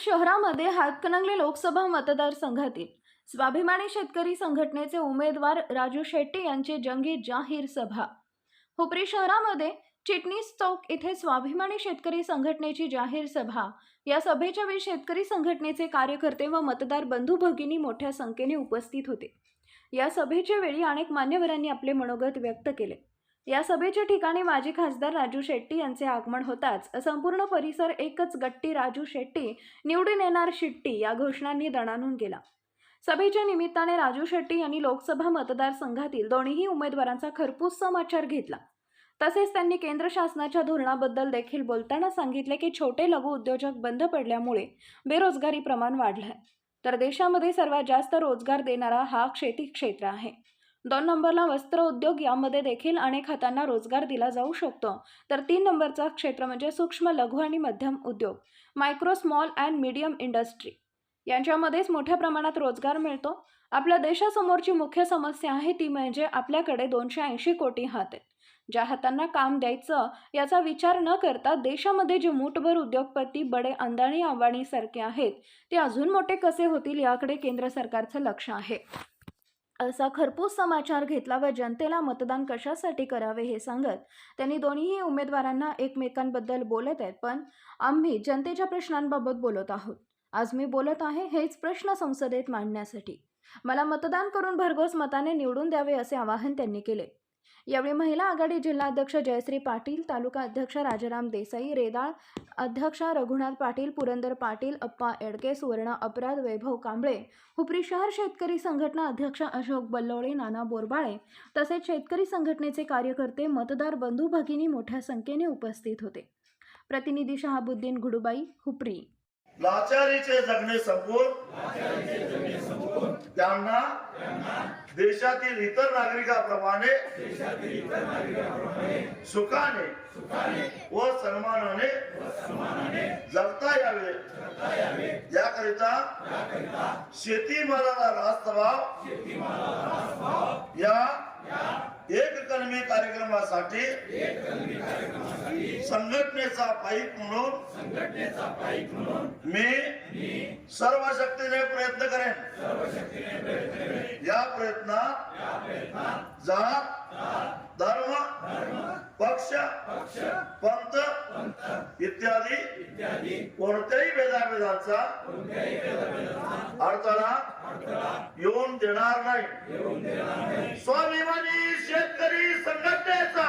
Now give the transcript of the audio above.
शहरामध्ये हातकणंगले लोकसभा मतदारसंघातील स्वाभिमानी शेतकरी संघटनेचे उमेदवार राजू शेट्टी यांची जंगी जाहीर सभा. हुपरी शहरामध्ये चिटणीस चौक येथे स्वाभिमानी शेतकरी संघटनेची जाहीर सभा. या सभेच्या वेळी शेतकरी संघटनेचे कार्यकर्ते व मतदार बंधू भगिनी मोठ्या संख्येने उपस्थित होते. या सभेच्या वेळी अनेक मान्यवरांनी आपले मनोगत व्यक्त केले. या सभेच्या ठिकाणी माजी खासदार राजू शेट्टी यांचे आगमन होताच. संपूर्ण परिसर एकच गट्टी राजू शेट्टी निवडून येणार शिट्टी या घोषणांनी दणानून गेला. सभेच्या निमित्ताने राजू शेट्टी यांनी लोकसभा मतदारसंघातील दोन्ही उमेदवारांचा खरपूस समाचार घेतला. तसेच त्यांनी केंद्र शासनाच्या धोरणाबद्दल देखील बोलताना सांगितले की छोटे लघु उद्योजक बंद पडल्यामुळे बेरोजगारी प्रमाण वाढलं आहे तर देशामध्ये सर्वात जास्त रोजगार देणारा हा शेती क्षेत्र आहे. दोन नंबरला वस्त्र उद्योग यामध्ये देखील अनेक हातांना रोजगार दिला जाऊ शकतो. तर तीन नंबरचा क्षेत्र म्हणजे सूक्ष्म लघु आणि मध्यम उद्योग. Micro small and medium industry यांच्यामध्येच मोठ्या प्रमाणात रोजगार मिळतो. आपल्या देशासमोरची मुख्य समस्या आहे ती म्हणजे आपल्याकडे दोनशे ऐंशी कोटी हात आहेत. ज्या हातांना काम द्यायचं याचा विचार न करता देशामध्ये जे मूठभर उद्योगपती बडे अंदाणी आव्हाणीसारखे आहेत ते अजून मोठे कसे होतील याकडे केंद्र सरकारचं लक्ष आहे. असा खरपूस समाचार घेतला व जनतेला मतदान कशासाठी करावे हे सांगत त्यांनी दोन्ही उमेदवारांना एकमेकांबद्दल बोलत आहेत पण आम्ही जनतेच्या प्रश्नांबाबत बोलत आहोत. आज मी बोलत आहे हेच प्रश्न संसदेत मांडण्यासाठी. मला मतदान करून भरघोस मताने निवडून द्यावे असे आवाहन त्यांनी केले. यावेळी महिला आघाडी जिल्हाध्यक्ष जयश्री पाटील तालुका अध्यक्ष राजाराम देसाई रेदाळ अध्यक्ष रघुनाथ पाटील पुरंदर पाटील अप्पा एडके सुवर्ण अपराध वैभव कांबळे हुपरी शहर शेतकरी संघटना अध्यक्ष अशोक बल्लोळे नाना बोरबाळे तसेच शेतकरी संघटनेचे कार्यकर्ते मतदार बंधू भगिनी मोठ्या संख्येने उपस्थित होते. प्रतिनिधी शहाबुद्दीन घुडुबाई हुपरी. लाचारीचे जगणे संपवून त्यांना देशातील इतर नागरिकाप्रमाणे सुखाने व सन्मानाने जगता यावे. याकरिता शेतीमालाला रास्त भाव या एक कलमी कार्यक्रमासाठी संघटनेचा पाईक म्हणून मी सर्व शक्तीने प्रयत्न करेन. या प्रयत्नात जात धर्म पक्ष पंत इत्यादी कोणत्याही भेदाभेदाचा अडथळा येऊन देणार नाही. स्वाभिमानी शेतकरी संघटनेचा.